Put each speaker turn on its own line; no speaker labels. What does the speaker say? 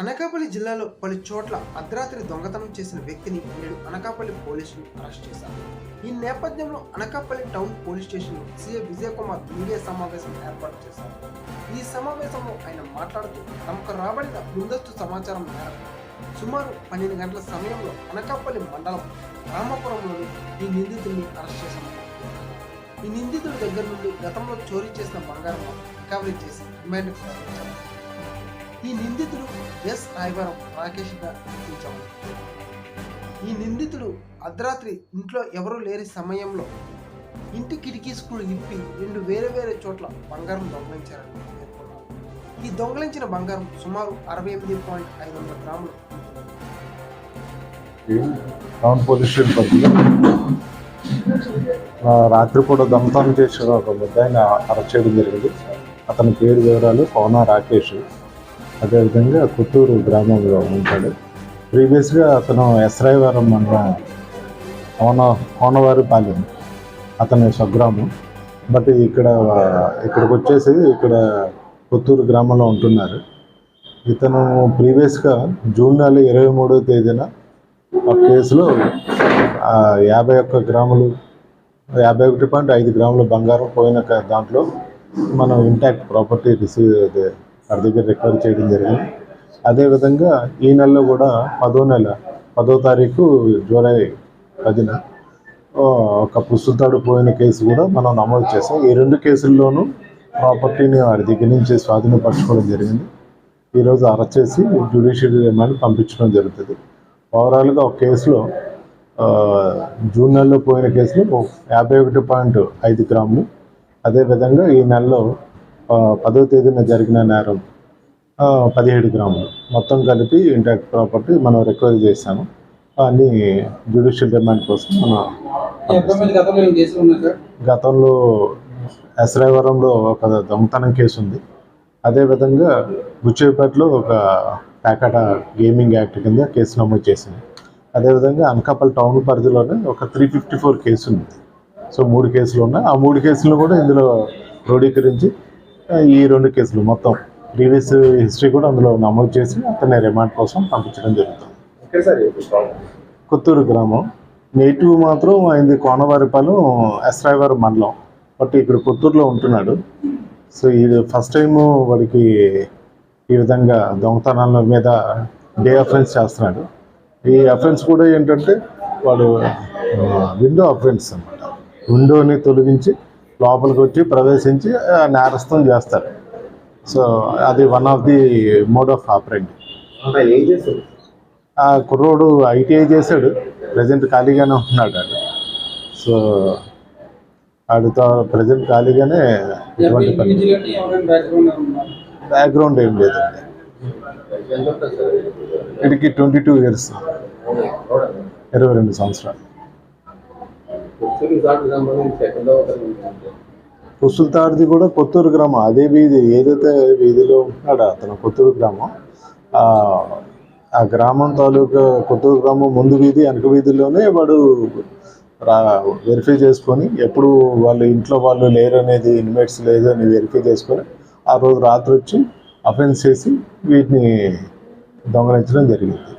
అనకాపల్లి పలు చోట్ల అర్ధరాత్రి దొంగతనం చేసిన వ్యక్తిని నేడు అనకాపల్లి పోలీసులు అరెస్ట్ చేశారు. ఈ నేపథ్యంలో అనకాపల్లి టౌన్ పోలీస్ స్టేషన్లో సీఏ విజయకుమార్ మీడియా సమావేశం ఏర్పాటు చేశారు. ఈ సమావేశంలో ఆయన మాట్లాడుతూ తమకు రాబడిన ముందస్తు సమాచారం మేరకు సుమారు పన్నెండు గంటల సమయంలో అనకాపల్లి మండలం రామపురంలోని ఈ నిందితుడిని అరెస్ట్ చేశారు. ఈ నిందితుడి దగ్గర నుండి గతంలో చోరీ చేసిన బంగారం కవరేజ్ చేసి రిమాండ్కు తరలించారు. ఈ నిందితుడు ఎస్ రాయవరం రాకేష్ గుర్తించాము ఈ నిందితుడు అర్ధరాత్రి ఇంట్లో ఎవరూ లేని సమయంలో ఇంటి కిటికీ స్కూల్ ఇప్పి రెండు వేరే వేరే చోట్ల బంగారం దొంగలించారని పేర్కొన్నారు ఈ దొంగలించిన బంగారం సుమారు అరవై ఎనిమిది పాయింట్ ఐదు వందల గ్రాములు.
టౌన్ పోలీస్ స్టేషన్ రాత్రిపూట దొంగతనం చేసిన ఒక ముద్దాయిని అరెస్ట్ చేయడం జరిగింది. అతని పేరు వివరాలు పవన రాకేష్. అదేవిధంగా కొత్తూరు గ్రామంలో ఉంటాడు. ప్రీవియస్గా అతను ఎస్రాయవరం మండలం కోన కోనవారిపాలెం అతని స్వగ్రామం. బట్ ఇక్కడ ఇక్కడికి వచ్చేసి ఇక్కడ కొత్తూరు గ్రామంలో ఉంటున్నారు. ఇతను ప్రీవియస్గా జూన్ నెల ఇరవై మూడో తేదీన ఆ కేసులో యాభై ఒక్క గ్రాములు యాభై ఒకటి పాయింట్ ఐదు గ్రాముల బంగారం పోయిన దాంట్లో మనం ఇంటాక్ట్ ప్రాపర్టీ రిసీవ్ అదే వారి దగ్గర రికవర్ చేయడం జరిగింది. అదేవిధంగా ఈ నెలలో కూడా పదో నెల పదో తారీఖు జూలై పదిన ఒక పుస్తుతాడు పోయిన కేసు కూడా మనం నమోదు చేసాం ఈ రెండు కేసుల్లోనూ ప్రాపర్టీని వారి దగ్గర నుంచి స్వాధీనపరచుకోవడం జరిగింది. ఈరోజు అరెస్ట్ చేసి జ్యుడిషియరీ రిమాండ్ పంపించడం జరుగుతుంది. ఓవరాల్గా ఒక కేసులో జూన్ నెలలో పోయిన కేసులో యాభై ఒకటి పాయింట్ ఐదు గ్రాములు. అదేవిధంగా ఈ నెలలో పదో తేదీన జరిగిన నేరం పదిహేడు గ్రాములు. మొత్తం కలిపి ఇంటాక్ట్ ప్రాపర్టీ మనం రికవరీ చేశాము. అన్ని జ్యుడిషియల్ రిమాండ్ కోసం మనం
గతంలో
ఎస్రాయవరంలో ఒక దొంగతనం కేసు ఉంది అదేవిధంగా బుచ్చేపేటలో ఒక ప్యాకెట్ గేమింగ్ యాక్ట్ కింద కేసు నమోదు చేసింది. అదేవిధంగా అనకాపల్లి టౌన్ పరిధిలోనే ఒక త్రీ ఫిఫ్టీ ఫోర్ కేసు ఉంది సో మూడు కేసులు ఉన్నాయి. ఆ మూడు కేసులు కూడా ఇందులో క్రోడీకరించి ఈ రెండు కేసులు మొత్తం ప్రీవియస్ హిస్టరీ కూడా అందులో నమోదు చేసి అతన్ని రిమాండ్ కోసం పంపించడం జరుగుతుంది? కొత్తూరు గ్రామం. నేటివ్ మాత్రం ఆయనది కోనవారిపాలెం ఎస్రాయవారం మండలం. బట్ ఇక్కడ కొత్తూరులో ఉంటున్నాడు. సో ఇది ఫస్ట్ టైం వాడికి ఈ విధంగా దొంగతనాల మీద డే అఫెన్స్ చేస్తున్నాడు. ఈ అఫెన్స్ కూడా ఏంటంటే వాడు విండో అఫెన్స్ అన్నమాట. విండోని తొలగించి లోపలికి వచ్చి ప్రవేశించి నేరస్థం చేస్తారు. సో అది one of the mode of operating
అంతా ఏం చేస్తారు
ఆ కుర్రోడు ఐటీఐ చేశాడు. ప్రజెంట్ ఖాళీగానే ఉంటున్నాడు ఆడు. సో ఆడితో ప్రజెంట్ ఖాళీగానే ఎటువంటి పని.
బ్యాక్గ్రౌండ్
ఏం లేదండి. వీడికి ట్వంటీ టూ ఇయర్స్ ఇరవై రెండు సంవత్సరాలు.
ఉత్తూరు
కూడా కొత్తూరు గ్రామం. అదే వీధి ఏదైతే వీధిలో ఉంటాడో అతను కొత్తూరు గ్రామం. ఆ గ్రామం తాలూకా కొత్తూరు గ్రామం ముందు వీధి వెనక వీధిలోనే వాడు రా వెరిఫై చేసుకొని ఎప్పుడు వాళ్ళు ఇంట్లో వాళ్ళు లేరు అనేది ఇన్మేట్స్ లేదు అని వెరిఫై చేసుకొని ఆ రోజు రాత్రి వచ్చి అఫెన్స్ చేసి వీటిని దొంగలించడం జరిగింది.